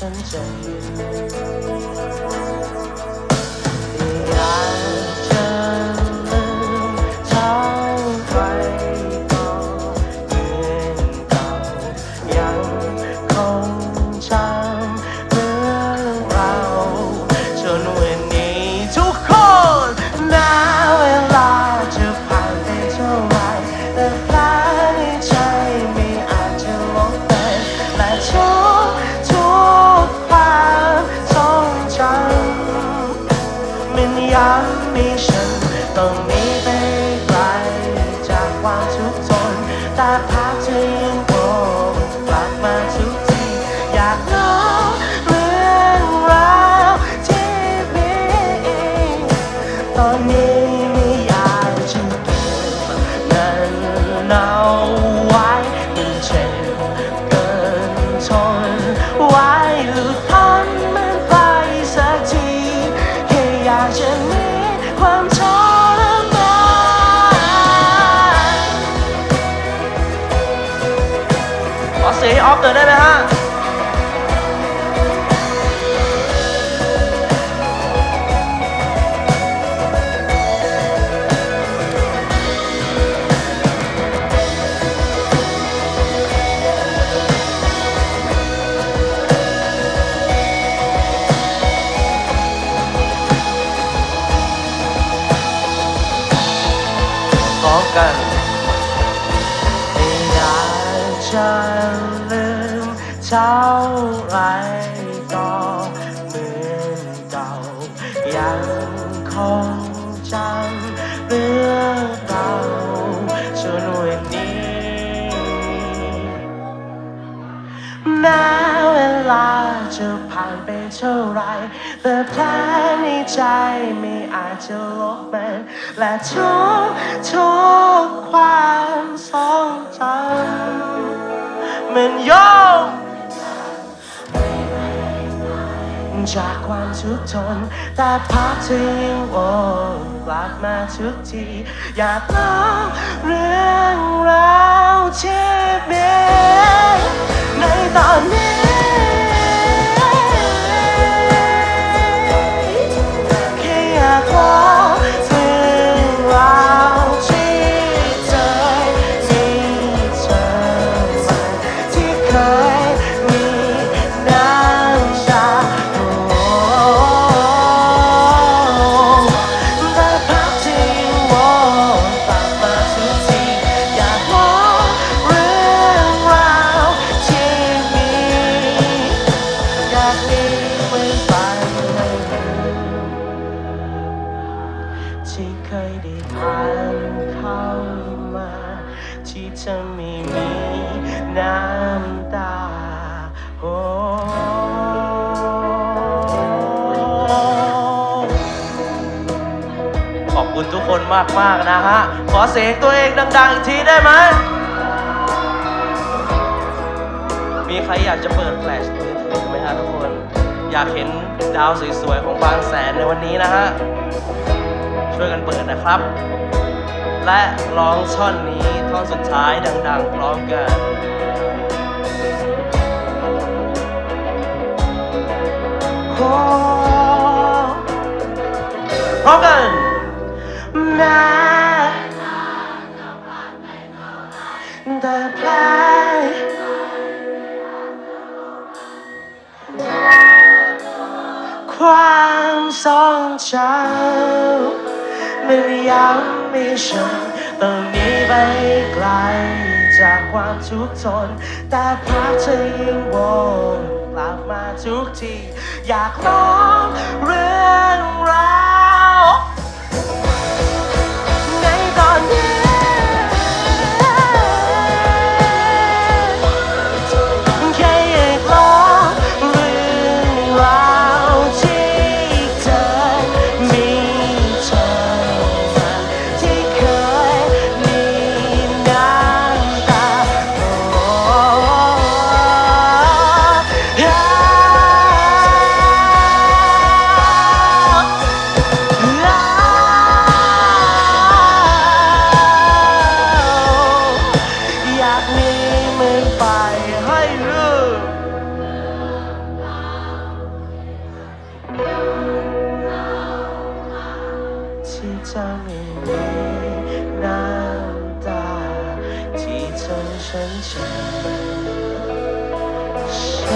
很在。 ยามีฉันต้องห กันไม่อยากจะลืมเท่าไรก็เหมือนเก่า ยังคงจำเรื่องราวจนวันนี้แม้เวลาจะผ่านไปเท่าไร แต่แผลในใจไม่อาจจะลบมันและทุกทุกความทรงจำมันโยงจากความทุกข์ทนแต่ภาพเธอยังวนกลับมาทุกที อยากเล่าเรื่องราวที่มีใได้ผ่านเข้ามา ที่เธอไม่มีน้ำตาโอ้ขอบคุณทุกคนมาก ๆ นะฮะ ขอเสียงตัวเองดัง ๆ อีกทีได้ไหม มีใครอยากจะเปิดแฟลชมือถือไหมฮะทุกคน อยากเห็นดาวสวย ๆ ของบางแสนในวันนี้นะฮะ ช่วยกันเปิดนะครับ และร้องช่อนนี้ท่อนสุดท้ายดังๆ พร้อมกันพร้อมกันแม้แต่แผลความทรงจำ มันย้ำมีฉันต้องหนีไปไกล จากความทุกข์ทน แต่พักเธอยังวนกลับมาทุกที อยากร้องเรื่องราว 没那么大几寸深浅笑